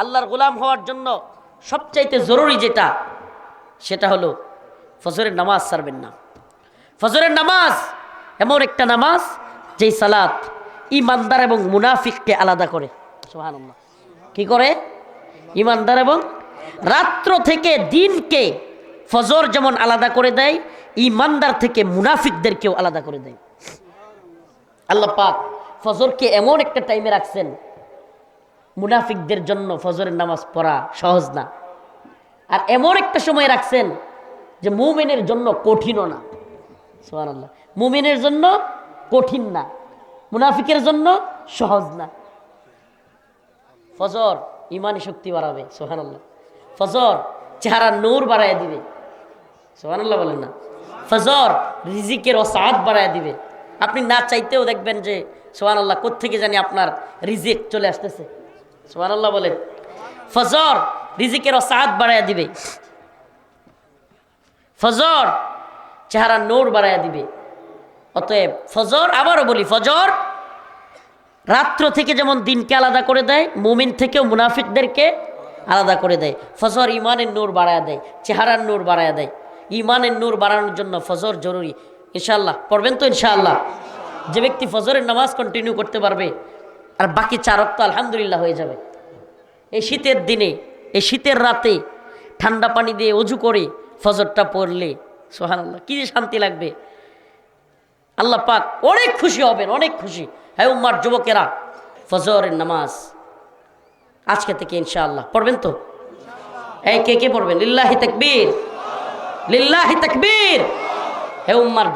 আল্লাহর গোলাম হওয়ার জন্য সবচাইতে জরুরি যেটা, সেটা হলো ফজরের নামাজ সারবেন না। ফজরের নামাজ এমন একটা নামাজ যেই সালাত ইমানদার এবং মুনাফিককে আলাদা করে। সুবহানাল্লাহ। কি করে? ইমানদার এবং রাত্র থেকে দিনকে ফজর যেমন আলাদা করে দেয় ইমানদার থেকে মুনাফিকদেরকেও আলাদা করে দেয়। আল্লাহ পাক ফজরকে এমন একটা টাইমে রাখছেন মুনাফিকদের জন্য ফজরের নামাজ পড়া সহজ না। আর এমন একটা সময় রাখছেন যে মুমিনের জন্য কঠিনও না। সুবহানাল্লাহ। মুমিনের জন্য কঠিন না। মুনাফিকের জন্য সহজ না। ফজর ইমানি শক্তি বাড়াবে সোহানাল্লাহ ফজর চেহারা নূর বাড়ায় দিবে। সোহানাল্লাহ বলেন না। ফজর রিজিকের অসাদ বাড়ায় দিবে। আপনি না চাইতেও দেখবেন যে সোহানাল্লাহ কোত্থেকে জানি আপনার রিজিক চলে আসতেছে। সোহানাল্লাহ বলেন ফজর রিজিকের অসাদ বাড়ায় দিবে। ফজর চেহারা নূর বাড়ায় দিবে। অতএব ফজর আবারও বলি, ফজর রাত্র থেকে যেমন দিনকে আলাদা করে দেয়, মুমিন থেকেও মুনাফিকদেরকে আলাদা করে দেয়। ফজর ইমানের নূর বাড়ায় দেয়, চেহারার নূর বাড়ায় দেয়। ইমানের নূর বাড়ানোর জন্য ফজর জরুরি। ইনশাআল্লাহ, পড়বেন তো ইনশাআল্লাহ? যে ব্যক্তি ফজরের নামাজ কন্টিনিউ করতে পারবে আর বাকি চারক তো আলহামদুলিল্লাহ হয়ে যাবে। এই শীতের দিনে, এই শীতের রাতে ঠান্ডা পানি দিয়ে অজু করে ফজরটা পড়লে সোহানাল্লাহ কী শান্তি লাগবে। আল্লাহ পাক অনেক খুশি হবেন, অনেক খুশি। হ্যাঁ উম্মার যুবকেরা, ফজরের নামাজ আজকে থেকে ইনশাআল্লাহ। পড়বেন তো? এই কে কে পড়বেন? লিল্লাহি তাকবীর লিল্লাহি তাকবীর। হে উম্মার